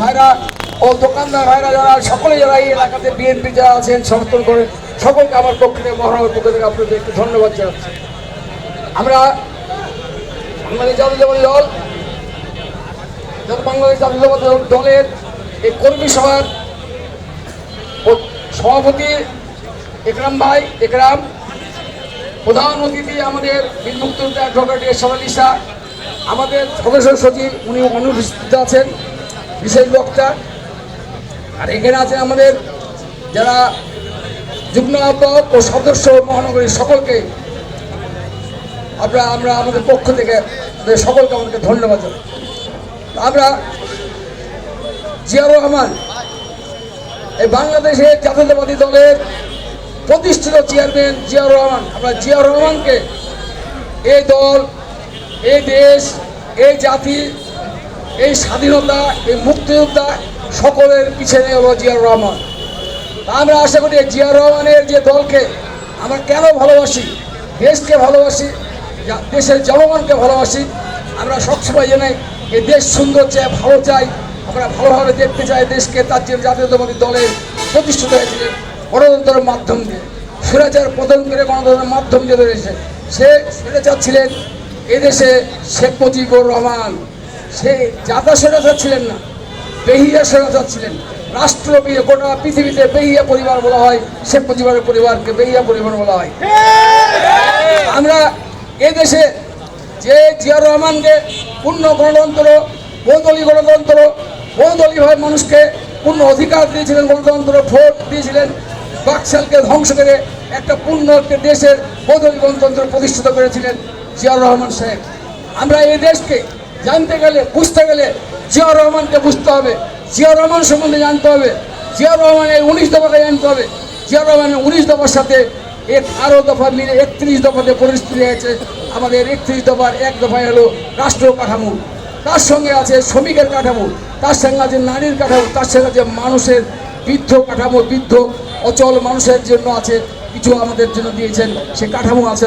ভাইরা ও দোকানদার ভাইরা যারা, সকলে যারা এই এলাকাতে বিএনপি যারা আছেন, সমর্থন করেন, সকলকে আমার পক্ষ থেকে মহানগর পক্ষ থেকে আপনাদের একটু ধন্যবাদ জানাচ্ছি। আমরা বাংলাদেশ জাতীয়তাবাদী দল বাংলাদেশ জাতীয়তাবাদী দল- দলের এই কর্মী সভার সভাপতি একরাম ভাই, একরাম, প্রধান অতিথি আমাদের বিমুক্ত অ্যাডভোকেট এসরাল ইসা আমাদের সদস্য সচিব উনি অনুপস্থিত আছেন। বিশেষ বক্তা। আর এখানে আছে আমাদের যারা যুগ্ম আহ্বায়ক ও সদস্য মহানগরীর সকলকে আমরা আমরা আমাদের পক্ষ থেকে সকলকে আমাদেরকে ধন্যবাদ আমরা জিয়াউর রহমান, এই বাংলাদেশের জাতীয়তাবাদী দলের প্রতিষ্ঠিত চেয়ারম্যান জিয়াউর রহমান। আমরা জিয়াউর রহমানকে এই দল, এই দেশ, এই জাতি এই স্বাধীনতা, এই মুক্তিযোদ্ধা সকলের পিছনে হলো জিয়াউর রহমান। আমরা আশা করি জিয়াউর রহমানের যে দলকে আমরা কেন ভালোবাসি, দেশকে ভালোবাসি, যা- দেশের জনগণকে ভালোবাসি, আমরা সবসময় জানাই এই দেশ সুন্দর চাই, ভালো চাই, আমরা ভালোভাবে দেখতে চাই দেশকে, তার জন্য জাতীয়তাবাদী দলের প্রতিষ্ঠিত হয়েছিলেন গণতন্ত্রের মাধ্যম দিয়ে। সুরাচার পতন করে গণতন্ত্রের মাধ্যম দিয়ে রয়েছে। সে সুরাচার ছিলেন এদেশে শেখ মুজিবুর রহমান। সে জাতা সুরাচার ছিলেন না, বেহিয়া সুরাচার ছিলেন। বিয়ে, গোটা পৃথিবীতে বেহিয়া পরিবার বলা হয় শেখ মুজিবের পরিবারকে বেহিয়া পরিবার বলা হয়। আমরা এদেশে যে জিয়াউর রহমানকে পূর্ণ গণতন্ত্র বহুদলীয় গণতন্ত্র বহুদলীয়ভাবে মানুষকে পূর্ণ অধিকার দিয়েছিলেন, গণতন্ত্র ভোট দিয়েছিলেন, বাকশালকে ধ্বংস করে একটা পূর্ণ একটা দেশের বহুদলীয় গণতন্ত্র প্রতিষ্ঠিত করেছিলেন জিয়াউর রহমান সাহেব। আমরা এই দেশকে জানতে গেলে, বুঝতে গেলে জিয়াউর রহমানকে বুঝতে হবে। জিয়াউর রহমান সম্বন্ধে জানতে হবে। জিয়াউর রহমানের উনিশ দফাকে জানতে হবে। জিয়াউর রহমানের উনিশ দফার সাথে এক আরও দফা মিলে একত্রিশ দফাতে পরিস্থিতি হয়েছে আমাদের একত্রিশ দফার এক দফায় হলো রাষ্ট্র কাঠামো। তার সঙ্গে আছে শ্রমিকের কাঠামো। তার সঙ্গে আছে নারীর কাঠামো। তার সঙ্গে আছে মানুষের বৃদ্ধ কাঠামো। বৃদ্ধ, অচল মানুষের জন্য আছে কিছু আমাদের জন্য দিয়েছেন। সে কাঠামো আছে